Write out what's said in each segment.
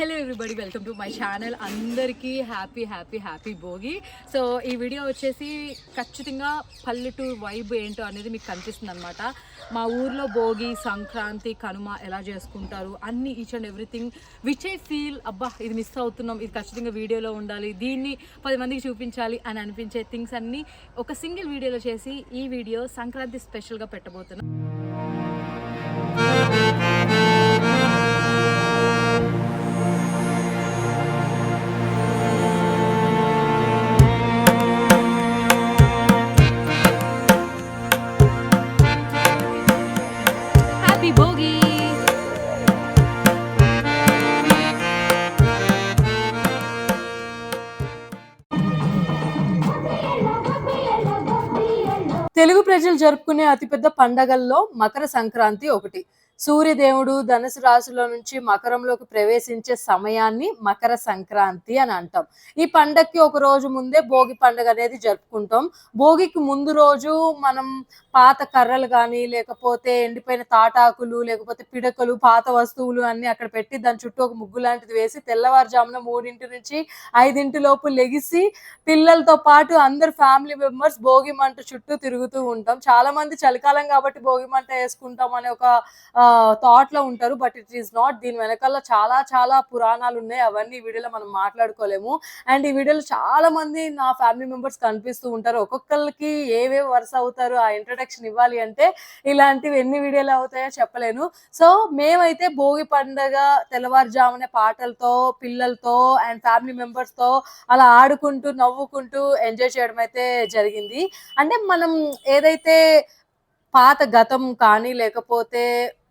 Hello everybody welcome to my channel అందరికీ happy happy happy Bhogi. So ఈ video వచ్చేసి ఖచ్చితంగా పల్లెటూరు వైబ్ ఏంటో అనేది మీకు కనిపిస్తుంది అనమాట మా ఊర్లో భోగి సంక్రాంతి కనుమ ఎలా చేసుకుంటారు అన్ని each and everything which I feel అబ్బా ఇది మిస్ అవుతున్నాం. ఇది ఖచ్చితంగా వీడియోలో ఉండాలి. దీన్ని పది మందికి చూపించాలి అని అనిపించే థింగ్స్ అన్నీ ఒక సింగిల్ వీడియోలో చేసి ఈ వీడియో సంక్రాంతి స్పెషల్గా పెట్టబోతున్నాం. తెలుగు ప్రజలు జరుపుకునే అతిపెద్ద పండగల్లో మకర సంక్రాంతి ఒకటి. సూర్యదేవుడు ధనుసు రాశిలో నుంచి మకరంలోకి ప్రవేశించే సమయాన్ని మకర సంక్రాంతి అని అంటాం. ఈ పండగకి ఒక రోజు ముందే భోగి పండగ అనేది జరుపుకుంటాం. భోగికి ముందు రోజు మనం పాత కర్రలు కానీ లేకపోతే ఎండిపోయిన తాటాకులు లేకపోతే పిడకలు పాత వస్తువులు అన్ని అక్కడ పెట్టి దాని చుట్టూ ఒక ముగ్గు లాంటిది వేసి తెల్లవారుజామున మూడింటి నుంచి ఐదింటి లోపు లెగిసి పిల్లలతో పాటు అందరు ఫ్యామిలీ మెంబర్స్ భోగి మంట చుట్టూ తిరుగుతూ ఉంటాం. చాలా మంది చలికాలం కాబట్టి భోగి మంట వేసుకుంటాం అనే ఒక థాట్లో ఉంటారు బట్ ఇట్ ఈస్ నాట్. దీని వెనకాల చాలా చాలా పురాణాలు ఉన్నాయి. అవన్నీ ఈ వీడియోలో మనం మాట్లాడుకోలేము. అండ్ ఈ వీడియోలో చాలా మంది నా ఫ్యామిలీ మెంబర్స్ కనిపిస్తూ ఉంటారు. ఒక్కొక్కరికి ఏవే వరుస అవుతారు ఆ ఇంట్రడక్షన్ ఇవ్వాలి అంటే ఇలాంటివి ఎన్ని వీడియోలు అవుతాయో చెప్పలేను. సో మేమైతే భోగి పండగ తెల్లవారుజామునే పాటలతో పిల్లలతో అండ్ ఫ్యామిలీ మెంబర్స్తో అలా ఆడుకుంటూ నవ్వుకుంటూ ఎంజాయ్ చేయడం అయితే జరిగింది. అంటే మనం ఏదైతే పాత గతం కానీ లేకపోతే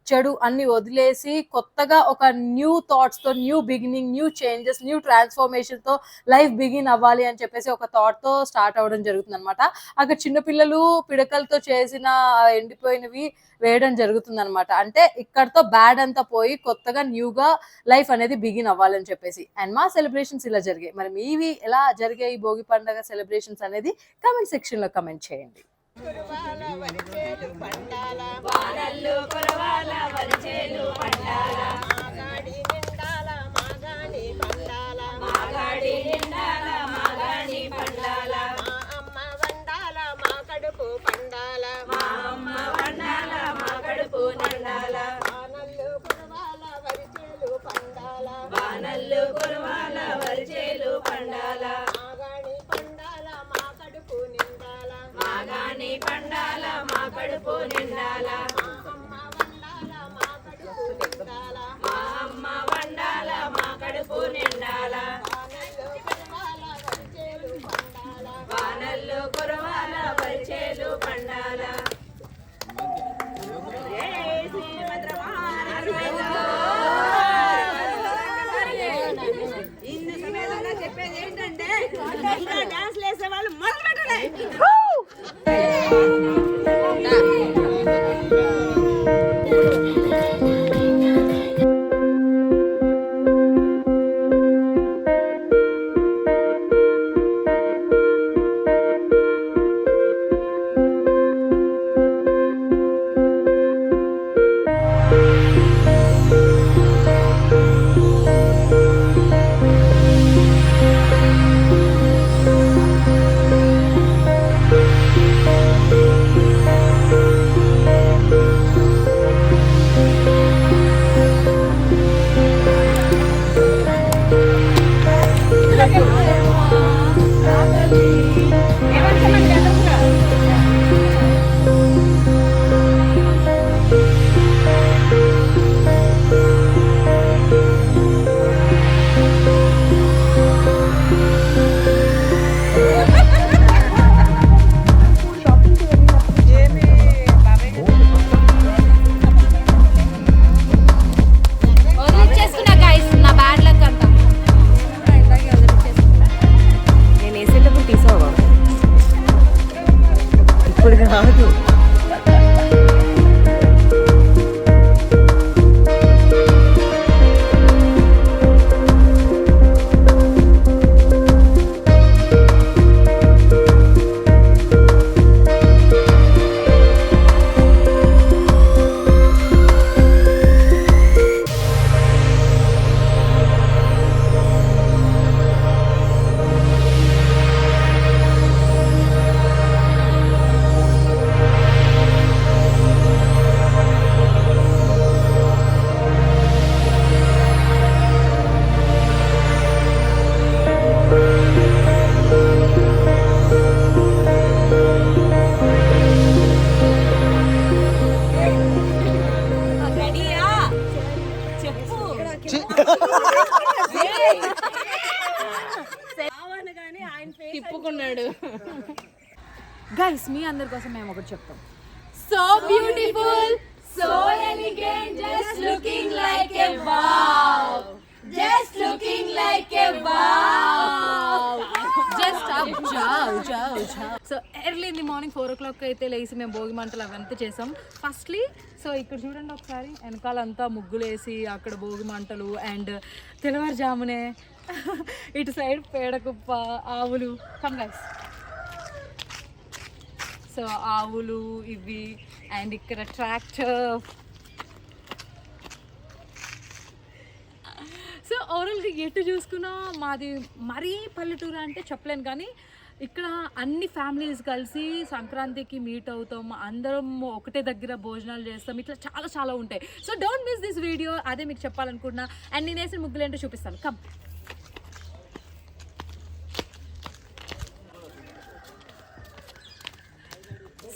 చెడు అన్ని వదిలేసి కొత్తగా ఒక new థాట్స్తో new beginning new changes new ట్రాన్స్ఫర్మేషన్తో life begin అవ్వాలి అని చెప్పేసి ఒక థాట్తో స్టార్ట్ అవ్వడం జరుగుతుంది అనమాట అక్కడ చిన్నపిల్లలు పిడకలతో చేసిన ఎండిపోయినవి వేయడం జరుగుతుంది అనమాట అంటే ఇక్కడతో బ్యాడ్ అంతా పోయి కొత్తగా న్యూగా లైఫ్ అనేది బిగిన్ అవ్వాలని చెప్పేసి. అండ్ మా సెలబ్రేషన్స్ ఇలా జరిగాయి. మరి మీవి ఎలా జరిగాయి ఈ భోగి పండుగ సెలబ్రేషన్స్ అనేది కమెంట్ సెక్షన్లో కమెంట్ చేయండి. కురవాల వరిచేలు పండాల. మాగాడి నిండాల మాగాణి పండాల. మా ఒకటి చెప్తాం. So beautiful so elegant just looking like a wow just looking like a wow just up జావ్ జావ్ జావ్ so early in the morning four o'clock అయితే లేచి మేము భోగి మంటలు అవంతా చేసాం. ఫస్ట్లీ సో ఇక్కడ చూడండి ఒకసారి వెనకాలంతా ముగ్గులు వేసి అక్కడ భోగి మంటలు అండ్ తెల్లవారుజామునే ఇటు సైడ్ పేడకుప్ప ఆవులు. కమ్ గైస్ సో ఆవులు ఇవి అండ్ ఇక్కడ ట్రాక్టర్. సో ఓవరాల్గా ఎటు చూసుకున్నా మాది మరీ పల్లెటూరు అంటే చెప్పలేను కానీ ఇక్కడ అన్ని ఫ్యామిలీస్ కలిసి సంక్రాంతికి మీట్ అవుతాం అందరం ఒకటే దగ్గర భోజనాలు చేస్తాం ఇట్లా చాలా చాలా ఉంటాయి. So don't miss this video అదే మీకు చెప్పాలనుకుంటున్నా. అండ్ నేను వేసిన ముగ్గులు ఏంటో చూపిస్తాను. కమ్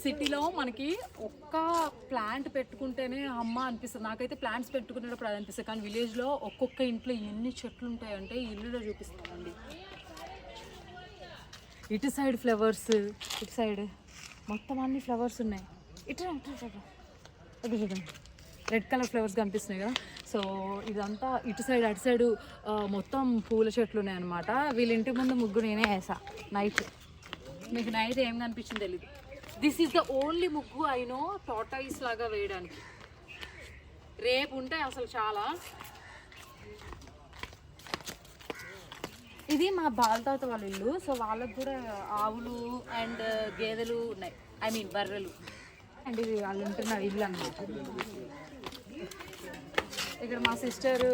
సిటీలో మనకి ఒక్క ప్లాంట్ పెట్టుకుంటేనే అమ్మ అనిపిస్తుంది. నాకైతే ప్లాంట్స్ పెట్టుకునేటప్పుడు అది అనిపిస్తుంది. కానీ విలేజ్లో ఒక్కొక్క ఇంట్లో ఎన్ని చెట్లు ఉంటాయంటే ఇల్లులో చూపిస్తామండి. ఇటు సైడ్ ఫ్లవర్స్ ఇటు సైడ్ మొత్తం అన్ని ఫ్లవర్స్ ఉన్నాయి. ఇటు ఇటు ఇటు చూడండి రెడ్ కలర్ ఫ్లవర్స్ కనిపిస్తున్నాయి కదా. సో ఇదంతా ఇటు సైడ్ అటు సైడ్ మొత్తం పూల చెట్లు ఉన్నాయి అనమాట వీళ్ళ ఇంటి ముందు ముగ్గురు నేనే వేసా. నైట్ మీకు నైట్ ఏం కనిపించింది తెలియదు దిస్ ఈస్ ద ఓన్లీ ముగ్గు అయినో టోటైస్ లాగా వేయడానికి. రేపు ఉంటాయి అసలు చాలా. ఇది మా బాలతాత వాళ్ళ ఇల్లు సో వాళ్ళకు కూడా ఆవులు అండ్ uh, గేదెలు ఉన్నాయి. ఐ మీన్ బర్రెలు. అండ్ ఇది వాళ్ళు ఉంటున్న ఇల్లు అన్నమాట. ఇక్కడ మా సిస్టర్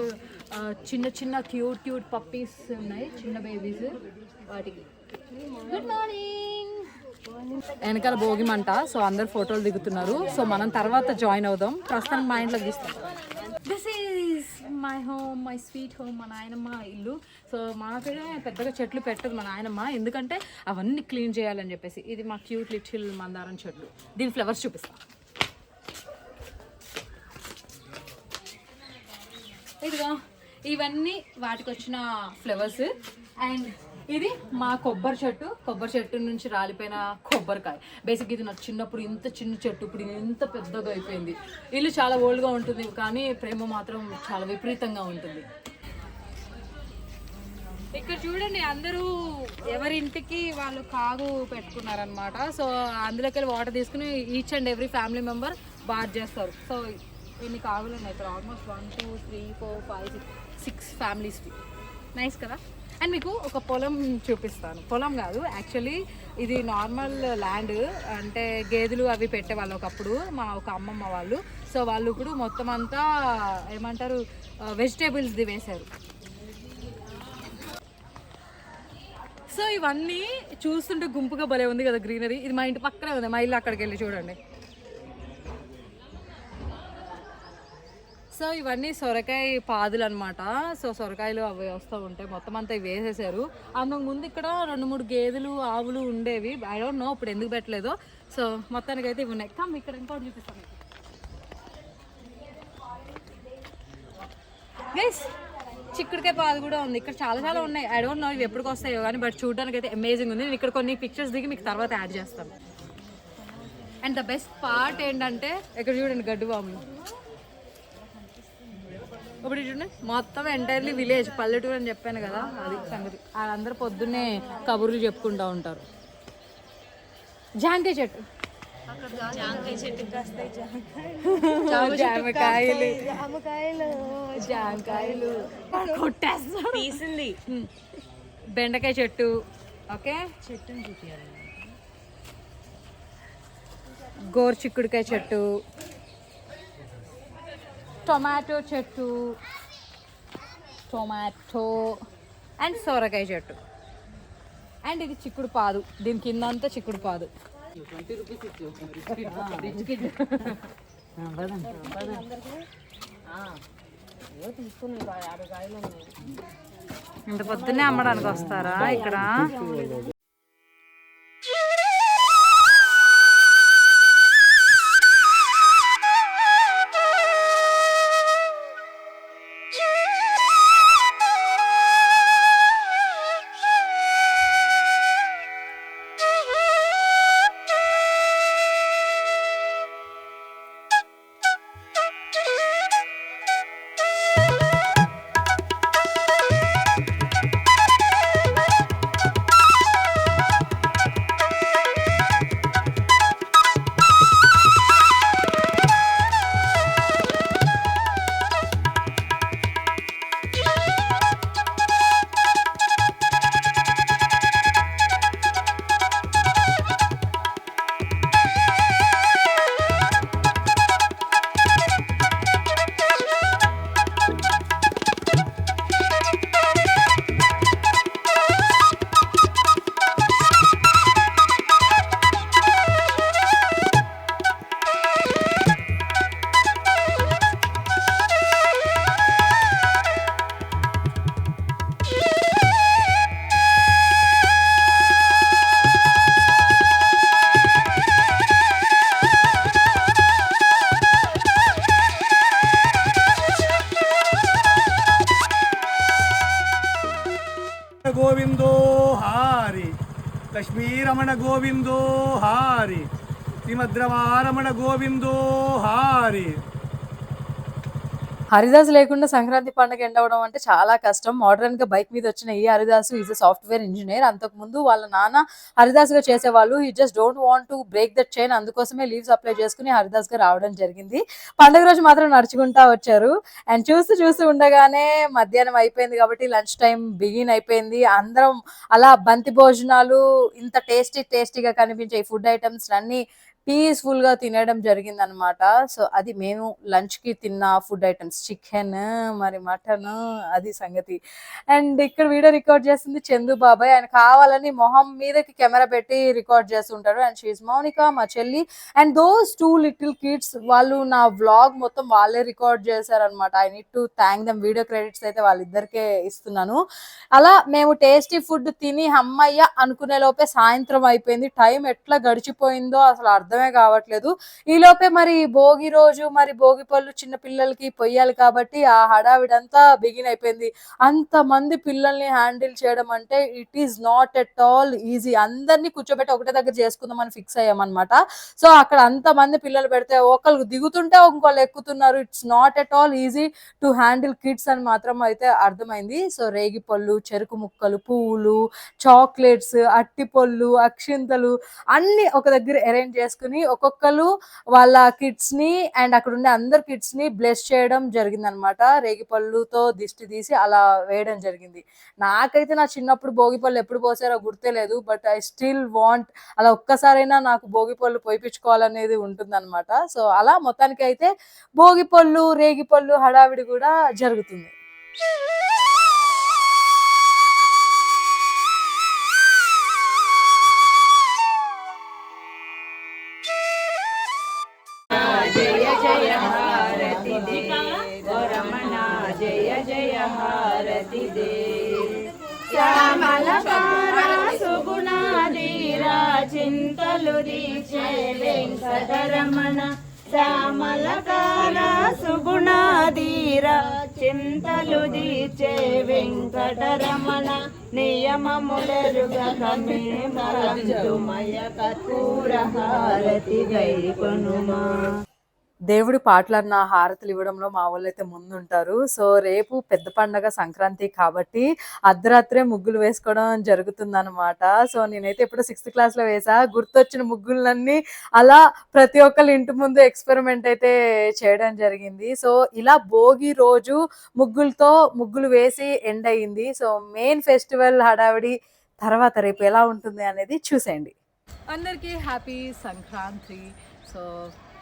uh, చిన్న చిన్న క్యూట్ క్యూట్ పప్పీస్ ఉన్నాయి చిన్న బేబీస్ వాటికి. గుడ్ మార్నింగ్ వెనకాల భోగిమంట సో అందరు ఫోటోలు దిగుతున్నారు. సో మనం తర్వాత జాయిన్ అవుదాం. ప్రస్తుతానికి మా ఇంట్లో తీస్తాం this is my home my sweet home మా నాయనమ్మ ఇల్లు. సో మాకైతే పెద్దగా చెట్లు పెట్టదు మా నాయనమ్మ. ఎందుకంటే అవన్నీ క్లీన్ చేయాలని చెప్పేసి. ఇది మా క్యూట్ లిటిల్ మందారం చెట్లు. దీని ఫ్లవర్స్ చూపిస్తాం. ఇదిగో ఇవన్నీ వాటికి వచ్చిన ఫ్లవర్స్. అండ్ ఇది మా కొబ్బరి చెట్టు. కొబ్బరి చెట్టు నుంచి రాలిపోయిన కొబ్బరికాయ. బేసిక్ ఇది నాకు చిన్నప్పుడు ఇంత చిన్న చెట్టు ఇప్పుడు ఇంత పెద్దగా అయిపోయింది. ఇల్లు చాలా ఓల్డ్గా ఉంటుంది కానీ ప్రేమ మాత్రం చాలా విపరీతంగా ఉంటుంది. ఇక్కడ చూడండి అందరూ ఎవరింటికి వాళ్ళు కాగు పెట్టుకున్నారనమాట సో అందులోకి వాటర్ తీసుకుని each and every family member bar చేస్తారు. సో ఎన్ని కాగులు ఉన్నాయి? ఇక్కడ almost one two three four five six six ఫ్యామిలీస్కి నైస్ కదా? అండ్ మీకు ఒక పొలం చూపిస్తాను. పొలం కాదు యాక్చువల్లీ ఇది నార్మల్ ల్యాండ్ అంటే గేదెలు అవి పెట్టేవాళ్ళు ఒకప్పుడు మా ఒక అమ్మమ్మ వాళ్ళు. సో వాళ్ళు ఇప్పుడు మొత్తం అంతా ఏమంటారు వెజిటేబుల్స్ది వేశారు. సో ఇవన్నీ చూస్తుంటే గుంపుగా భలే ఉంది కదా గ్రీనరీ ఇది మా ఇంటి పక్కనే ఉంది మా ఇల్లు అక్కడికి వెళ్ళి చూడండి. సో ఇవన్నీ సొరకాయ పాదులు అనమాట సో సొరకాయలు అవి వస్తూ ఉంటాయి మొత్తం అంతా ఇవి వేసేసారు. అందుకు ముందు ఇక్కడ రెండు మూడు గేదెలు ఆవులు ఉండేవి. ఐ డోంట్ నో ఇప్పుడు ఎందుకు పెట్టలేదు. సో మొత్తానికి అయితే ఇవి ఉన్నాయి. కమ్ ఇక్కడ ఇంకోటి చూపిస్తాను గైస్ చిక్కుడుకాయ పాదు కూడా ఉంది. ఇక్కడ చాలా చాలా ఉన్నాయి. ఐ డోంట్ నో ఇవి ఎప్పటికి వస్తాయో కానీ బట్ చూడడానికి అయితే అమేజింగ్ ఉంది. నేను ఇక్కడ కొన్ని పిక్చర్స్ దిగి మీకు తర్వాత యాడ్ చేస్తాను. అండ్ ద బెస్ట్ పార్ట్ ఏంటంటే ఇక్కడ చూడండి గడ్డు బాంబు ఇప్పుడు మొత్తం ఎంటైర్లీ విలేజ్ పల్లెటూరు అని చెప్పాను కదా అది సంగతి. వాళ్ళందరూ పొద్దున్నే కబుర్లు చెప్పుకుంటూ ఉంటారు. జాంకాయ చెట్టు. జామకాయలు. జామకాయలు. కొట్టేస్తారు తీసింది హ్మ్. బెండకాయ చెట్టు. ఓకే? చెట్టుని చూపించాలి గోరు చిక్కుడుకాయ చెట్టు. టొమాటో చెట్టు టొమాటో అండ్ సొరకాయ చెట్టు. అండ్ ఇది చిక్కుడు పాదు. దీని కింద అంతా చిక్కుడు పాదు. ఇంత పొద్దున్నే అమ్మడానికి వస్తారా ఇక్కడ? హారి. హరిదాస్ లేకుండా సంక్రాంతి పండుగ ఎండ్ అవడం అంటే చాలా కష్టం. మోడర్న్గా బైక్ మీద వచ్చిన ఈ హరిదాసు ఈజ్ సాఫ్ట్వేర్ ఇంజనీర్ అంతకు ముందు వాళ్ళ నాన్న హరిదాస్గా చేసేవాళ్ళు. ఈ just don't want to break that chain అందుకోసమే లీవ్స్ అప్లై చేసుకుని హరిదాస్గా రావడం జరిగింది. పండుగ రోజు మాత్రం నడుచుకుంటా వచ్చారు. అండ్ చూస్తూ చూస్తూ ఉండగానే మధ్యాహ్నం అయిపోయింది కాబట్టి లంచ్ టైం బిగిన్ అయిపోయింది. అందరం అలా బంతి భోజనాలు ఇంత టేస్టీ టేస్టీగా కనిపించే ఫుడ్ ఐటమ్స్ అన్ని పీస్ఫుల్గా తినడం జరిగింది అనమాట సో అది మేము లంచ్కి తిన్న ఫుడ్ ఐటమ్స్ చికెన్ మరి మటన్ అది సంగతి. అండ్ ఇక్కడ వీడియో రికార్డ్ చేస్తుంది చందు బాబాయ్. ఆయన కావాలని మొహం మీదకి కెమెరా పెట్టి రికార్డ్ చేస్తుంటారు అండ్ షీజ్ మౌనిక మా చెల్లి. And those two little kids వాళ్ళు నా వ్లాగ్ మొత్తం వాళ్ళే రికార్డ్ చేశారనమాట I need to thank them video credits అయితే వాళ్ళిద్దరికే ఇస్తున్నాను. అలా మేము టేస్టీ ఫుడ్ తిని అమ్మయ్య అనుకునే లోపే సాయంత్రం అయిపోయింది. టైం ఎట్లా గడిచిపోయిందో అసలు అర్థమే కావట్లేదు. ఈ లోపే మరి భోగి రోజు మరి భోగి పళ్ళు చిన్న పిల్లలకి పొయ్యాలి కాబట్టి ఆ హడావిడంతా బిగిన్ అయిపోయింది. అంత మంది పిల్లల్ని హ్యాండిల్ చేయడం అంటే it is not at all easy అందరినీ కూర్చోబెట్టి ఒకటే దగ్గర చేసుకుందామని ఫిక్స్ అయ్యామన్నమాట. సో అక్కడ అంత మంది పిల్లలు పెడితే ఒకళ్ళు దిగుతుంటే ఇంకోళ్ళు ఎక్కుతున్నారు. It's not at all easy to handle kids అని మాత్రం అయితే అర్థమైంది. సో రేగి పళ్ళు చెరుకు ముక్కలు పువ్వులు చాక్లెట్స్ అట్టి పళ్ళు అక్షింతలు అన్ని ఒక దగ్గర అరేంజ్ చేసుకుని ఒక్కొక్కరు వాళ్ళ కిడ్స్ని అండ్ అక్కడ ఉండే అందరు కిడ్స్ని బ్లెస్ చేయడం జరిగింది అనమాట రేగిపళ్ళుతో దిష్టి తీసి అలా వేయడం జరిగింది. నాకైతే నా చిన్నప్పుడు భోగి పళ్ళు ఎప్పుడు పోసారో గుర్తే లేదు బట్ ఐ స్టిల్ వాంట్ అలా ఒక్కసారైనా నాకు భోగి పళ్ళు పోయిపించుకోవాలనేది ఉంటుంది అనమాట సో అలా మొత్తానికి అయితే భోగిపళ్ళు రేగిపళ్ళు హడావిడి కూడా జరుగుతుంది. చింతలు దీచే వెంకటరమణ. శ్యామలకార సుగుణాధీర చింతలు దీచే వెంకటరమణ. నియమములరుగక మేమయ కర్పూర హారతి గైకొనుమా. దేవుడి పాటలన్న హారతులు ఇవ్వడంలో మా వాళ్ళు అయితే ముందుంటారు. సో రేపు పెద్ద పండగ సంక్రాంతి కాబట్టి అర్ధరాత్రే ముగ్గులు వేసుకోవడం జరుగుతుందనమాట సో నేనైతే ఎప్పుడో సిక్స్త్ క్లాస్లో వేసా. గుర్తొచ్చిన ముగ్గులన్నీ అలా ప్రతి ఒక్కరి ఇంటి ముందు ఎక్స్పెరిమెంట్ అయితే చేయడం జరిగింది. సో ఇలా భోగి రోజు ముగ్గులతో ముగ్గులు వేసి ఎండ్ అయ్యింది సో మెయిన్ ఫెస్టివల్ హడావిడి తర్వాత రేపు ఎలా ఉంటుంది అనేది చూసేయండి. అందరికీ హ్యాపీ సంక్రాంతి. సో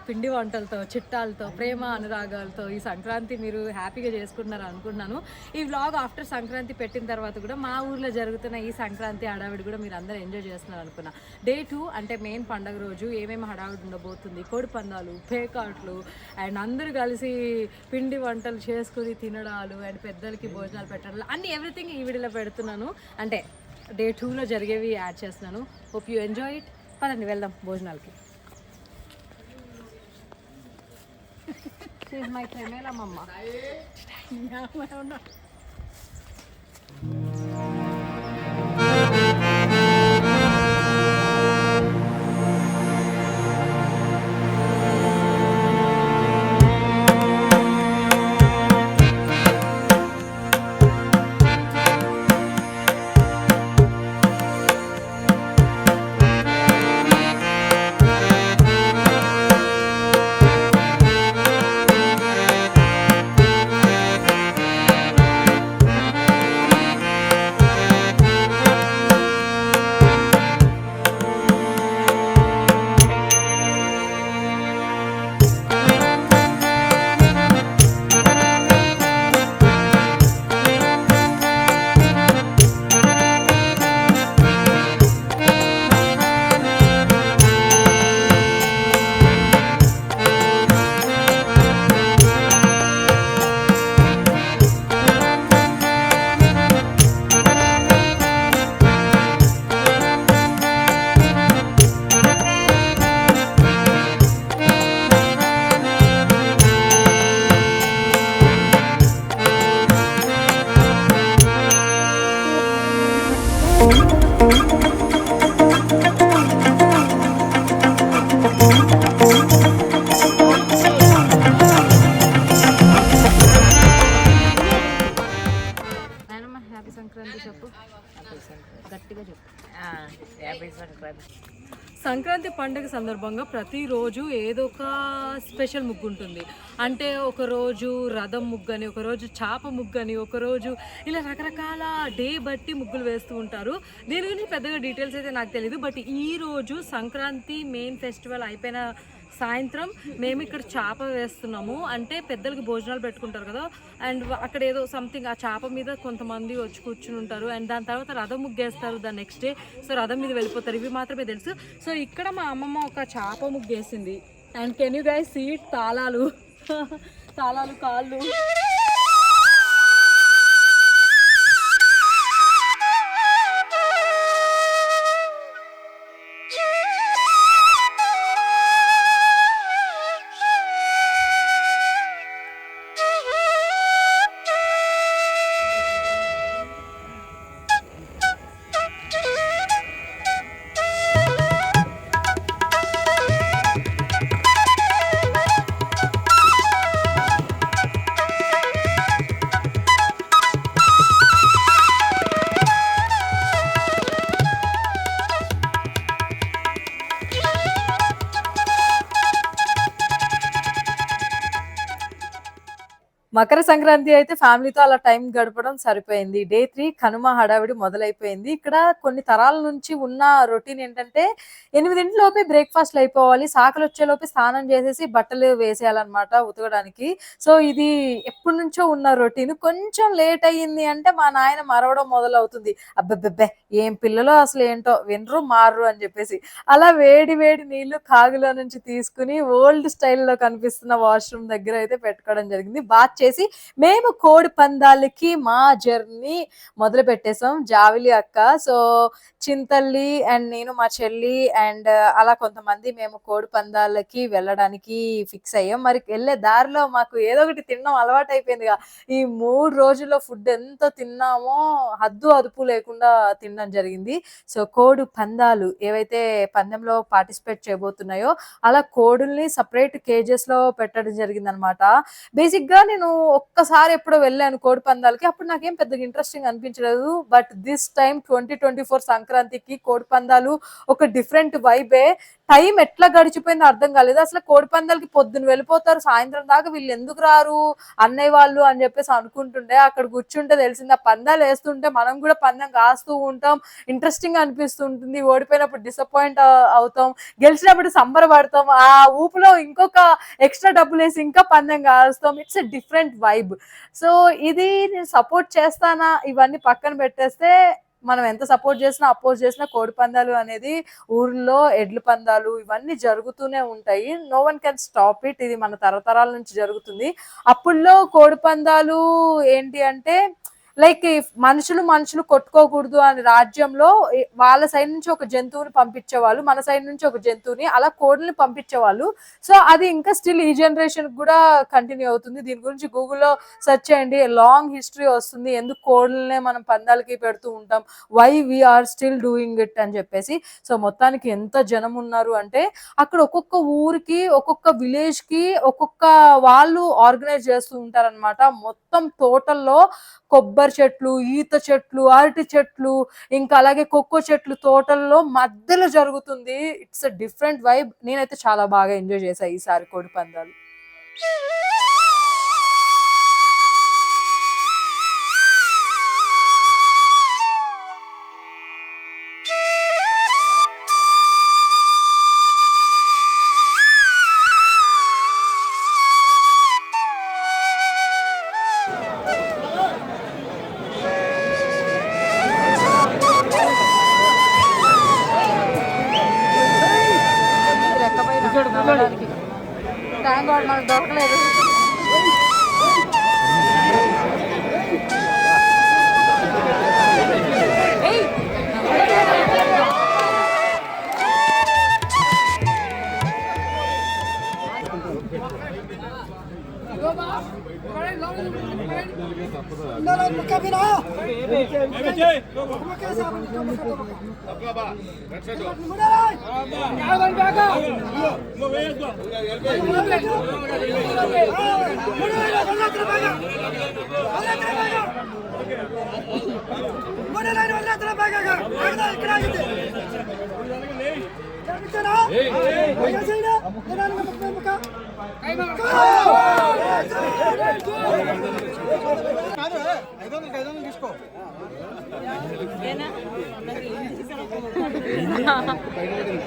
పిండి వంటలతో చిట్టాలతో ప్రేమ అనురాగాలతో ఈ సంక్రాంతి మీరు హ్యాపీగా చేసుకుంటున్నారు అనుకున్నాను. ఈ వ్లాగ్ ఆఫ్టర్ సంక్రాంతి పెట్టిన తర్వాత కూడా మా ఊర్లో జరుగుతున్న ఈ సంక్రాంతి హడావిడి కూడా మీరు అందరూ ఎంజాయ్ చేస్తున్నారు అనుకున్నా. డే టూ అంటే మెయిన్ పండగ రోజు ఏమేమి హడావిడి ఉండబోతుంది కోడి పందాలు పేకాట్లు అండ్ అందరూ కలిసి పిండి వంటలు చేసుకుని తినడాలు అండ్ పెద్దలకి భోజనాలు పెట్టడాలు అన్ని ఎవ్రీథింగ్ ఈ వీడియోలో పెడుతున్నాను. అంటే డే టూలో జరిగేవి యాడ్ చేస్తున్నాను. హోప్ యూ ఎంజాయ్ ఇట్ పదండి వెళ్దాం భోజనాలకి. She's my Pamela mamá. Happy Sankranti చెప్పు. గట్టిగా చెప్పు. యాభై సంక్రాంతి. సంక్రాంతి పండుగ సందర్భంగా ప్రతిరోజు ఏదో ఒక స్పెషల్ ముగ్గు ఉంటుంది అంటే ఒకరోజు రథం ముగ్గు అని ఒకరోజు చాప ముగ్గు అని ఒకరోజు ఇలా రకరకాల డే బట్టి ముగ్గులు వేస్తూ ఉంటారు. దీని గురించి పెద్దగా డీటెయిల్స్ అయితే నాకు తెలియదు బట్ ఈ రోజు సంక్రాంతి మెయిన్ ఫెస్టివల్ అయిపోయిన సాయంత్రం మేము ఇక్కడ చేప వేస్తున్నాము. అంటే పెద్దలకి భోజనాలు పెట్టుకుంటారు కదా. అండ్ అక్కడ ఏదో సంథింగ్ ఆ చేప మీద కొంతమంది వచ్చి కూర్చుని ఉంటారు. అండ్ దాని తర్వాత రథం ముగ్గేస్తారు దాని నెక్స్ట్ డే. సో రథం మీద వెళ్ళిపోతారు. ఇవి మాత్రమే తెలుసు. సో ఇక్కడ మా అమ్మమ్మ ఒక చేప ముగ్గేసింది. And can you guys see తాళాలు. తాళాలు కాళ్ళు. మకర సంక్రాంతి అయితే ఫ్యామిలీతో అలా టైం గడపడం సరిపోయింది. డే త్రీ కనుమ హడావిడి మొదలైపోయింది. ఇక్కడ కొన్ని తరాల నుంచి ఉన్న రొటీన్ ఏంటంటే ఎనిమిదింటిలోపే బ్రేక్ఫాస్ట్లు అయిపోవాలి. సాకలు వచ్చేలోపే స్నానం చేసేసి బట్టలు వేసేయాలన్నమాట ఉతకడానికి. సో ఇది ఎప్పటి నుంచో ఉన్న రొటీన్. కొంచెం లేట్ అయ్యింది అంటే మా నాయన మరవడం మొదలవుతుంది. అబ్బబ్బబ్బే ఏం పిల్లలు అసలు ఏంటో వినరు మారు అని చెప్పేసి. అలా వేడి వేడి నీళ్ళు కాగులో నుంచి తీసుకుని ఓల్డ్ స్టైల్లో కనిపిస్తున్న వాష్రూమ్ దగ్గర అయితే పెట్టుకోవడం జరిగింది. బాత్ చేసి మేము కోడి పందాలకి మా జర్నీ మొదలు పెట్టేసాం. జావిలి అక్క సో చింతల్లి అండ్ నేను మా చెల్లి అండ్ అలా కొంతమంది మేము కోడి పందాలకి వెళ్ళడానికి ఫిక్స్ అయ్యాం. మరి వెళ్ళే దారిలో మాకు ఏదో ఒకటి తినడం అలవాటు అయిపోయిందిగా ఈ మూడు రోజుల్లో ఫుడ్ ఎంత తిన్నామో హద్దు అదుపు లేకుండా తినడం జరిగింది. సో కోడి పందాలు ఏవైతే పందెంలో పార్టిసిపేట్ చేయబోతున్నాయో అలా కోడుల్ని సపరేట్ కేజెస్లో పెట్టడం జరిగింది అనమాట బేసిక్గా నేను ఒక్కసారి ఎప్పుడో వెళ్ళాను కోడి పందాలకి అప్పుడు నాకేం పెద్దగా ఇంట్రెస్టింగ్ అనిపించలేదు. But this time twenty twenty four సంక్రాంతికి కోడి పందాలు ఒక డిఫరెంట్ వైబే టైం ఎట్లా గడిచిపోయిందో అర్థం కాలేదు. అసలు కోడి పందాలకి పొద్దున వెళ్ళిపోతారు సాయంత్రం దాకా వీళ్ళు ఎందుకు రారు? అన్నయ్య వాళ్ళు అని చెప్పేసి అనుకుంటుండే అక్కడ కూర్చుంటే తెలిసింది ఆ పందాలు వేస్తుంటే మనం కూడా పందెం కాస్తూ ఉంటాం. ఇంట్రెస్టింగ్ అనిపిస్తుంటుంది. ఓడిపోయినప్పుడు డిసప్పాయింట్ అవుతాం. గెలిచినప్పుడు సంబరపడతాం. ఆ ఊపులో ఇంకొక ఎక్స్ట్రా డబ్బులు వేసి ఇంకా పందెం కాస్తాం. It's a different vibe so ఇది నేను సపోర్ట్ చేస్తానా? ఇవన్నీ పక్కన పెట్టేస్తే మనం ఎంత సపోర్ట్ చేసినా అపోజ్ చేసినా కోడి పందాలు అనేది ఊర్లో ఎడ్ల పందాలు ఇవన్నీ జరుగుతూనే ఉంటాయి. No one can stop it ఇది మన తరతరాల నుంచి జరుగుతుంది. అప్పుల్లో కోడి పందాలు ఏంటి అంటే లైక్ మనుషులు మనుషులు కొట్టుకోకూడదు అని రాజ్యంలో వాళ్ళ సైడ్ నుంచి ఒక జంతువుని పంపించేవాళ్ళు మన సైడ్ నుంచి ఒక జంతువుని అలా కోడిని పంపించేవాళ్ళు. సో అది ఇంకా స్టిల్ ఈ జనరేషన్ కూడా కంటిన్యూ అవుతుంది. దీని గురించి గూగుల్లో సెర్చ్ చేయండి. లాంగ్ హిస్టరీ వస్తుంది. ఎందుకు కోళ్ళనే మనం పందాలకి పెడుతూ ఉంటాం? Why we're still doing it అని చెప్పేసి. సో మొత్తానికి ఎంత జనం ఉన్నారు అంటే అక్కడ ఒక్కొక్క ఊరికి ఒక్కొక్క విలేజ్కి ఒక్కొక్క వాళ్ళు ఆర్గనైజ్ చేస్తూ ఉంటారన్నమాట. మొత్తం తోటల్లో కొబ్బరి చెట్లు ఈత చెట్లు అరటి చెట్లు ఇంకా అలాగే కొక్కో చెట్లు తోటల్లో మధ్యలో జరుగుతుంది. ఇట్స్ అ డిఫరెంట్ వైబ్ నేనైతే చాలా బాగా ఎంజాయ్ చేశాను ఈసారి కోడి పందాలు థ్యాంక్ గాడ్ మనకు దొరకలేదు ఇక్కడ ఇక్కడ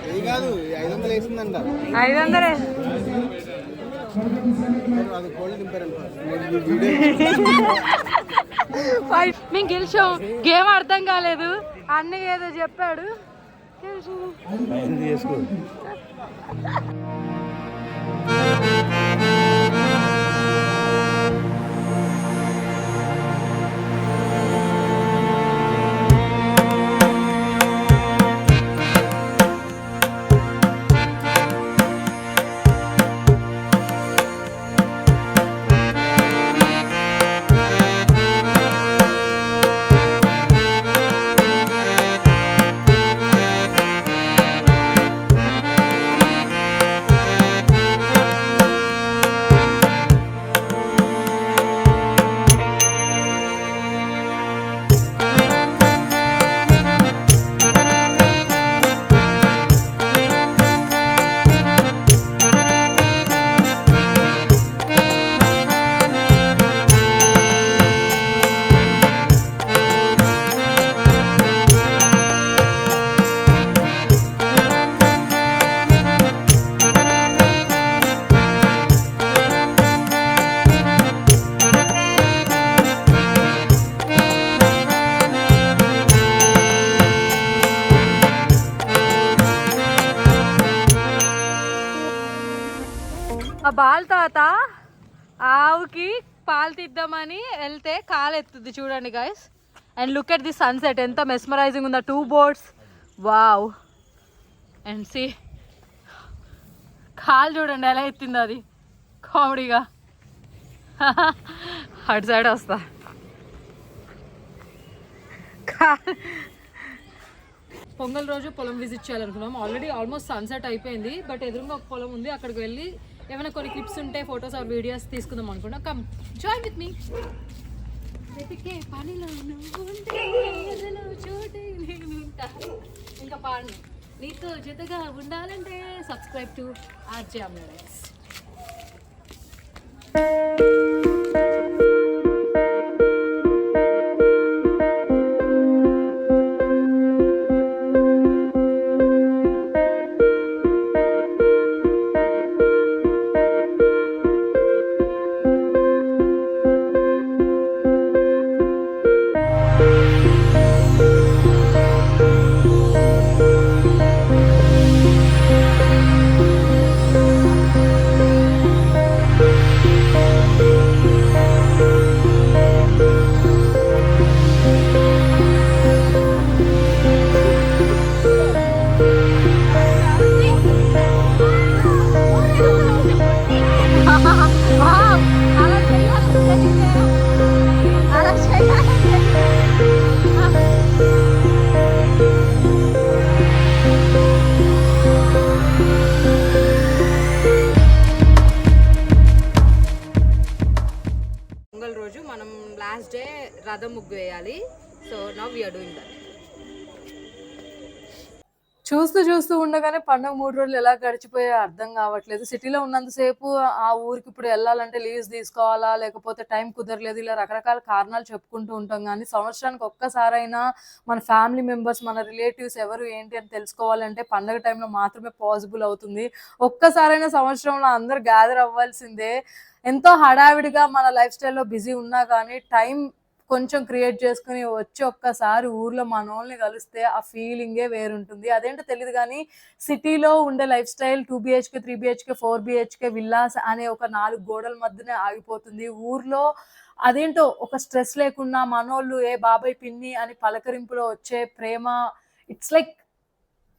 ఇది కాదు ఐదు వందలు. వేసిందంట ఐదు వందలే అది కోళ్ళు దింపారంట మేము గెలిచాం. గేమ్ అర్థం కాలేదు. అన్నయ్య ఏదో చెప్పాడు. గెలిచాము. ఆ బాల్ తాత ఆవుకి పాలు తీద్దామని వెళ్తే కాలు ఎత్తుంది చూడండి guys and look at the sunset ఎంత మెస్మరైజింగ్ ఉందా. Two birds wow and see కాలు చూడండి ఎలా ఎత్తింది అది. కామెడీగా అటు సైడ్ వస్తా. కా- పొంగల్ రోజు పొలం విజిట్ చేయాలనుకున్నాం. ఆల్రెడీ ఆల్మోస్ట్ సన్సెట్ అయిపోయింది. బట్ ఎదురుగా ఒక పొలం ఉంది. అక్కడికి వెళ్ళి ఏమైనా కొన్ని క్లిప్స్ ఉంటే ఫొటోస్ ఆర్ వీడియోస్ తీసుకుందాం అనుకున్నా. కమ్ జాయిన్ విత్ మీ వెతికే పనిలో నువ్వు ఉంటే ఇంకా పాడు నీతో జతగా ఉండాలంటే subscribe to RJ Amma doing that చూస్తూ చూస్తూ ఉండగానే పండుగ మూడు రోజులు ఎలా గడిచిపోయా అర్థం కావట్లేదు. సిటీలో ఉన్నంతసేపు ఆ ఊరికి ఇప్పుడు వెళ్ళాలంటే లీవ్స్ తీసుకోవాలా లేకపోతే టైం కుదరలేదు ఇలా రకరకాల కారణాలు చెప్పుకుంటూ ఉంటాం. కానీ సంవత్సరానికి ఒక్కసారైనా మన ఫ్యామిలీ మెంబర్స్ మన రిలేటివ్స్ ఎవరు ఏంటి అని తెలుసుకోవాలంటే పండగ టైంలో మాత్రమే పాసిబుల్ అవుతుంది. ఒక్కసారైనా సంవత్సరంలో అందరు గ్యాదర్ అవ్వాల్సిందే. ఎంతో హడావిడిగా మన లైఫ్ స్టైల్లో బిజీ ఉన్నా కానీ టైం కొంచెం క్రియేట్ చేసుకుని వచ్చి ఒక్కసారి ఊర్లో మనోళ్ళని కలిస్తే ఆ ఫీలింగే వేరుంటుంది. అదేంటో తెలియదు కానీ సిటీలో ఉండే lifestyle two BHK three BHK four BHK villas అనే ఒక నాలుగు గోడల మధ్యనే ఆగిపోతుంది. ఊర్లో అదేంటో ఒక స్ట్రెస్ లేకుండా మనోళ్ళు ఏ బాబాయ్ పిన్ని అని పలకరింపులో వచ్చే ప్రేమ ఇట్స్ లైక్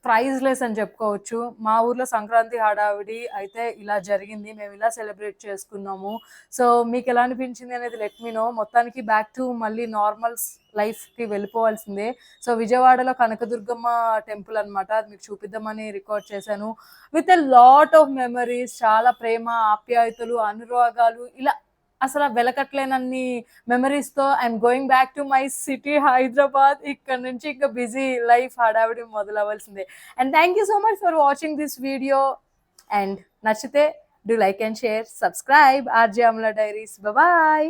ప్రైజ్లెస్ అని చెప్పుకోవచ్చు. మా ఊర్లో సంక్రాంతి హడావిడి అయితే ఇలా జరిగింది. మేము ఇలా సెలబ్రేట్ చేసుకున్నాము. సో మీకు ఎలా అనిపించింది అనేది లెట్ మీ నో. మొత్తానికి బ్యాక్ టు మళ్ళీ నార్మల్ లైఫ్కి వెళ్ళిపోవాల్సిందే. సో విజయవాడలో కనకదుర్గమ్మ టెంపుల్ అన్నమాట. అది మీకు చూపిద్దామని రికార్డ్ చేశాను. With a lot of memories చాలా ప్రేమ ఆప్యాయతలు అనురాగాలు ఇలా అసలు వెలకట్లేనన్ని మెమరీస్తో I'm going back to my city Hyderabad ఇక్కడ నుంచి ఇంకా బిజీ లైఫ్ హడావిడి మొదలవ్వాల్సిందే. And thank you so much for watching this video and నచ్చితే do like and share subscribe RJ Amala diaries bye